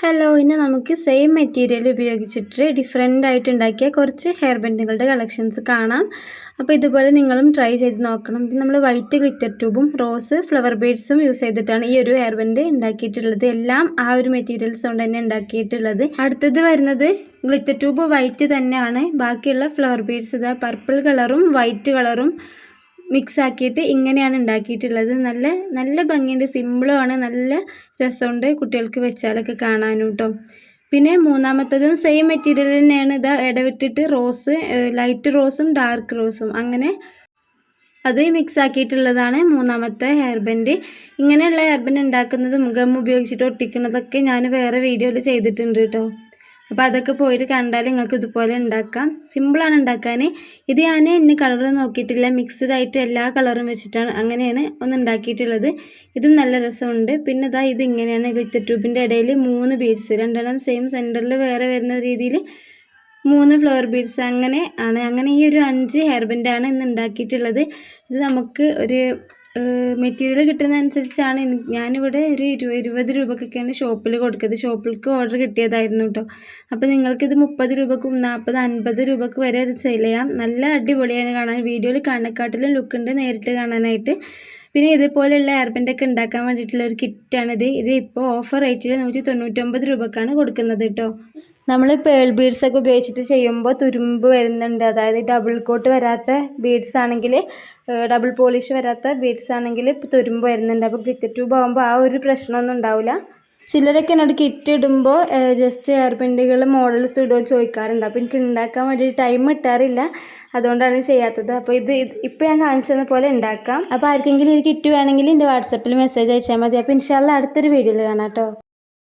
Hello ഇന്ന് നമുക്ക് same material ഉപയോഗിച്ചിട്ട് ഡിഫറെന്റ് ആയിട്ട് ഉണ്ടാക്കിയ കുറച്ച് ഹെയർ ബെൻഡുകളുടെ കളക്ഷൻസ് കാണാം. അപ്പോൾ ഇതുപോലെ നിങ്ങളും ട്രൈ ചെയ്ത് നോക്കണം. ഇത് നമ്മൾ വൈറ്റ് ഗ്ലിറ്റർ ട്യൂബും റോസ് ഫ്ലവർ ബീഡ്സും യൂസ് ചെയ്തിട്ടാണ് ഈ ഒരു ഹെയർ ബെൻഡ് ഉണ്ടാക്കിയിട്ടുള്ളത്. എല്ലാം ആ ഒരു മെറ്റീരിയൽസ് കൊണ്ട് തന്നെ ഉണ്ടാക്കിയിട്ടുള്ളത്. അടുത്തത് വരുന്നത് ഗ്ലിറ്റർ ട്യൂബ് വൈറ്റ് തന്നെയാണ്. ബാക്കിയുള്ള ഫ്ലവർ ബീഡ്സ് ഇതാ പർപ്പിൾ കളറും വൈറ്റ് കളറും മിക്സ് ആക്കിയിട്ട് ഇങ്ങനെയാണ് ഉണ്ടാക്കിയിട്ടുള്ളത്. നല്ല നല്ല ഭംഗിയുണ്ട്. സിമ്പിളുമാണ് നല്ല രസമുണ്ട് കുട്ടികൾക്ക് വെച്ചാലൊക്കെ കാണാനും കേട്ടോ പിന്നെ മൂന്നാമത്തതും സെയിം മെറ്റീരിയൽ തന്നെയാണ്. ഇതാ ഇടവിട്ടിട്ട് റോസ് ലൈറ്റ് റോസും ഡാർക്ക് റോസും അങ്ങനെ അത് മിക്സ് ആക്കിയിട്ടുള്ളതാണ് മൂന്നാമത്തെ ഹെയർ ബാൻഡ് ഇങ്ങനെയുള്ള ഹെയർ ബാൻഡ് ഉണ്ടാക്കുന്നതും ഗം ഉപയോഗിച്ചിട്ട് ഒട്ടിക്കുന്നതൊക്കെ ഞാൻ വേറെ വീഡിയോയിൽ ചെയ്തിട്ടുണ്ട് കേട്ടോ അപ്പോൾ അതൊക്കെ പോയിട്ട് കണ്ടാൽ നിങ്ങൾക്ക് ഇതുപോലെ ഉണ്ടാക്കാം. സിമ്പിളാണ് ഉണ്ടാക്കാൻ. ഇത് ഞാൻ ഇന്ന് കളർ നോക്കിയിട്ടില്ല. മിക്സ്ഡ് ആയിട്ട് എല്ലാ കളറും വെച്ചിട്ടാണ് അങ്ങനെയാണ് ഒന്ന് ഉണ്ടാക്കിയിട്ടുള്ളത്. ഇതും നല്ല രസമുണ്ട്. പിന്നെ ഇതാ ഇത് ഇങ്ങനെയാണ് ഗ്ലിറ്റർ ട്യൂബിന്റെ ഇടയിൽ മൂന്ന് ബീഡ്സ് രണ്ടെണ്ണം സെയിം സെന്ററിൽ വേറെ വരുന്ന രീതിയിൽ മൂന്ന് ഫ്ലവർ ബീഡ്സ് അങ്ങനെ ആണ്. അങ്ങനെ ഈ ഒരു അഞ്ച് ഹെയർ ഇന്ന് ഉണ്ടാക്കിയിട്ടുള്ളത്. ഇത് നമുക്ക് ഒരു മെറ്റീരിയൽ കിട്ടുന്നതനുസരിച്ചാണ് ഞാനിവിടെ ഒരു ഇരു ഇരുപത് രൂപക്കൊക്കെയാണ് ഷോപ്പിൽ കൊടുക്കുന്നത് ഷോപ്പിലേക്ക് ഓർഡർ കിട്ടിയതായിരുന്നു കേട്ടോ അപ്പോൾ നിങ്ങൾക്കിത് മുപ്പത് രൂപക്കും നാൽപ്പത് അൻപത് രൂപക്ക് വരെ അത് സെയിൽ ചെയ്യാം. നല്ല അടിപൊളിയാണ് കാണാൻ. വീഡിയോയിൽ കാണക്കാട്ടിലും ലുക്കുണ്ട് നേരിട്ട് കാണാനായിട്ട്. പിന്നെ ഇതുപോലെയുള്ള ഹെയർ ബാൻഡൊക്കെ ഉണ്ടാക്കാൻ വേണ്ടിയിട്ടുള്ള ഒരു കിറ്റാണിത് ഇത് ഇപ്പോൾ ഓഫർ റേറ്റിൽ നൂറ്റി തൊണ്ണൂറ്റൊമ്പത് രൂപക്കാണ് കൊടുക്കുന്നത് കേട്ടോ നമ്മൾ പേൾ ബീഡ്സ് ഒക്കെ ഉപയോഗിച്ചിട്ട് ചെയ്യുമ്പോൾ തുരുമ്പ് വരുന്നുണ്ട്. അതായത് ഡബിൾ കോട്ട് വരാത്ത ബീഡ്സ് ആണെങ്കിൽ ഡബിൾ പോളിഷ് വരാത്ത ബീഡ്സ് ആണെങ്കിൽ തുരുമ്പ് വരുന്നുണ്ട്. അപ്പോൾ ഗ്ലിറ്റർ ട്യൂബ് ആകുമ്പോൾ ആ ഒരു പ്രശ്നമൊന്നും ഉണ്ടാവില്ല ചിലരൊക്കെ എന്നോട് കിറ്റ് ഇടുമ്പോൾ ജസ്റ്റ് ഹെയർ മോഡൽസ് ഇടുമോ ചോദിക്കാറുണ്ട്. അപ്പോൾ എനിക്ക് ഉണ്ടാക്കാൻ വേണ്ടി ടൈം കിട്ടാറില്ല. അതുകൊണ്ടാണ് ചെയ്യാത്തത്. അപ്പോൾ ഇത് ഇപ്പോൾ ഞാൻ കാണിച്ചതെന്ന പോലെ ഉണ്ടാക്കാം അപ്പോൾ ആർക്കെങ്കിലും ഒരു കിറ്റ് വേണമെങ്കിൽ എന്റെ വാട്സപ്പിൽ മെസ്സേജ് അയച്ചാൽ മതി. അപ്പോൾ ഇൻഷാല്ല അടുത്തൊരു വീഡിയോയിൽ കാണാം കേട്ടോ.